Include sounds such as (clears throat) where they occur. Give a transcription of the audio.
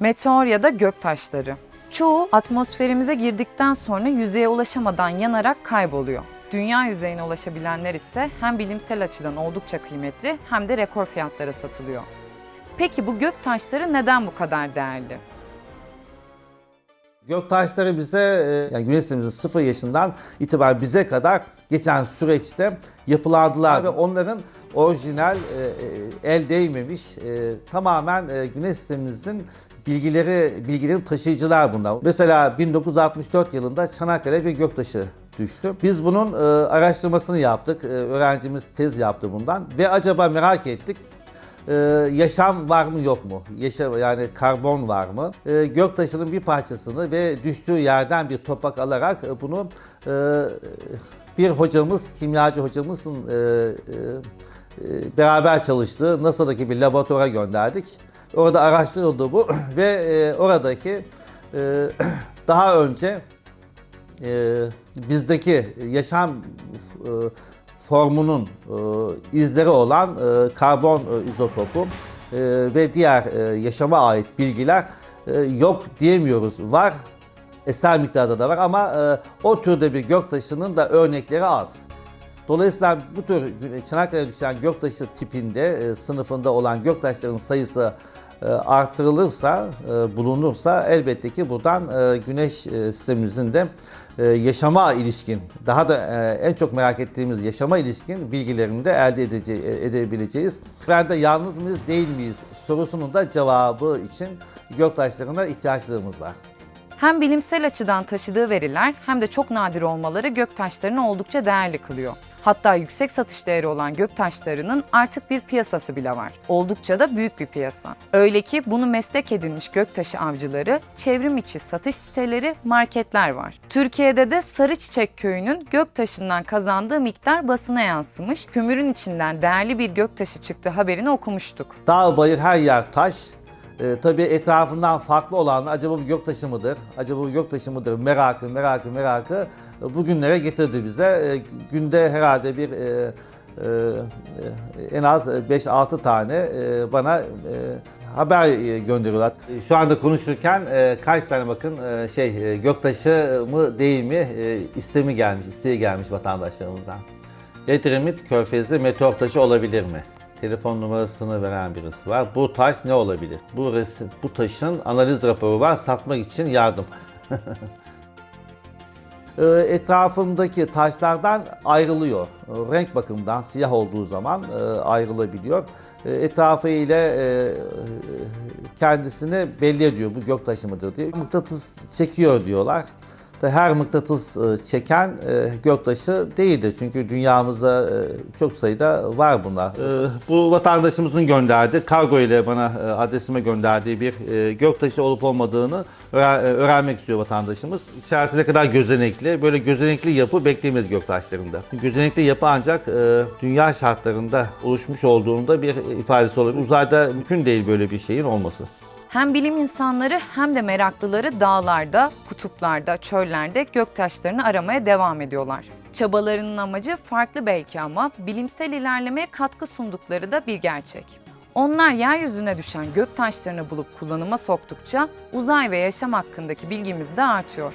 Meteor ya da gök taşları. Çoğu atmosferimize girdikten sonra yüzeye ulaşamadan yanarak kayboluyor. Dünya yüzeyine ulaşabilenler ise hem bilimsel açıdan oldukça kıymetli hem de rekor fiyatlara satılıyor. Peki bu gök taşları neden bu kadar değerli? Göktaşları bize, e, yani güneş sistemimizin sıfır yaşından itibaren bize kadar geçen süreçte yapılandılar ve onların orijinal, e, e, el değmemiş, e, tamamen e, güneş sistemimizin bilgileri, bilgilerin taşıyıcılar bunlar. Mesela 1964 yılında Çanakkale bir göktaşı düştü. Biz bunun e, araştırmasını yaptık. E, öğrencimiz tez yaptı bundan ve acaba merak ettik. Ee, yaşam var mı yok mu? Yaşam yani karbon var mı? Ee, göktaşının bir parçasını ve düştüğü yerden bir toprak alarak bunu e, bir hocamız, kimyacı hocamızın e, e, e, beraber çalıştığı NASA'daki bir laboratuvara gönderdik. Orada araştırıldı bu (clears throat) ve e, oradaki e, (clears throat) daha önce e, bizdeki yaşam e, formunun e, izleri olan e, karbon e, izotopu e, ve diğer e, yaşama ait bilgiler e, yok diyemiyoruz. Var, eser miktarda da var ama e, o türde bir göktaşının da örnekleri az. Dolayısıyla bu tür Çanakkale'ye düşen göktaşı tipinde, e, sınıfında olan göktaşların sayısı e, artırılırsa, e, bulunursa elbette ki buradan e, güneş e, sistemimizin de e, yaşama ilişkin, daha da e, en çok merak ettiğimiz yaşama ilişkin bilgilerini de elde edece- edebileceğiz. Ben de yalnız mıyız, değil miyiz sorusunun da cevabı için göktaşlarına ihtiyaçlarımız var. Hem bilimsel açıdan taşıdığı veriler hem de çok nadir olmaları gök taşlarını oldukça değerli kılıyor. Hatta yüksek satış değeri olan gök taşlarının artık bir piyasası bile var. Oldukça da büyük bir piyasa. Öyle ki bunu meslek edinmiş göktaşı avcıları, çevrim içi satış siteleri, marketler var. Türkiye'de de Sarıçiçek köyünün göktaşından kazandığı miktar basına yansımış. Kömürün içinden değerli bir göktaşı çıktığı haberini okumuştuk. Dağ, bayır her yer taş. Ee, tabii etrafından farklı olan acaba bu göktaşı mıdır? Acaba bu göktaşı mıdır? Merakı, merakı, merakı e, bugünlere getirdi bize. E, günde herhalde bir e, e, en az 5-6 tane e, bana e, haber e, gönderiyorlar. E, Şu anda konuşurken e, kaç tane bakın e, şey e, göktaşı mı değil mi e, istemi gelmiş, isteği gelmiş vatandaşlarımızdan. Edremit Körfezi meteor taşı olabilir mi? Telefon numarasını veren birisi var. Bu taş ne olabilir? Bu resim, bu taşın analiz raporu var. Satmak için yardım. (laughs) Ee, Etrafındaki taşlardan ayrılıyor. Renk bakımından siyah olduğu zaman e, ayrılabiliyor. Ee, Etrafı ile e, kendisini belli ediyor bu gök taşı mıdır diye. Mıknatıs çekiyor diyorlar. Her mıknatıs e, çeken e, göktaşı değildir. Çünkü dünyamızda e, çok sayıda var bunlar. Bu vatandaşımızın gönderdiği, kargo ile bana adresime gönderdiği bir göktaşı olup olmadığını öğren- öğrenmek istiyor vatandaşımız. İçerisinde kadar gözenekli, böyle gözenekli yapı bekleyemeyiz göktaşlarında. Gözenekli yapı ancak dünya şartlarında oluşmuş olduğunda bir ifadesi olabilir. Uzayda mümkün değil böyle bir şeyin olması. Hem bilim insanları hem de meraklıları dağlarda, kutuplarda, çöllerde göktaşlarını aramaya devam ediyorlar. Çabalarının amacı farklı belki ama bilimsel ilerlemeye katkı sundukları da bir gerçek. Onlar yeryüzüne düşen göktaşlarını bulup kullanıma soktukça uzay ve yaşam hakkındaki bilgimiz de artıyor.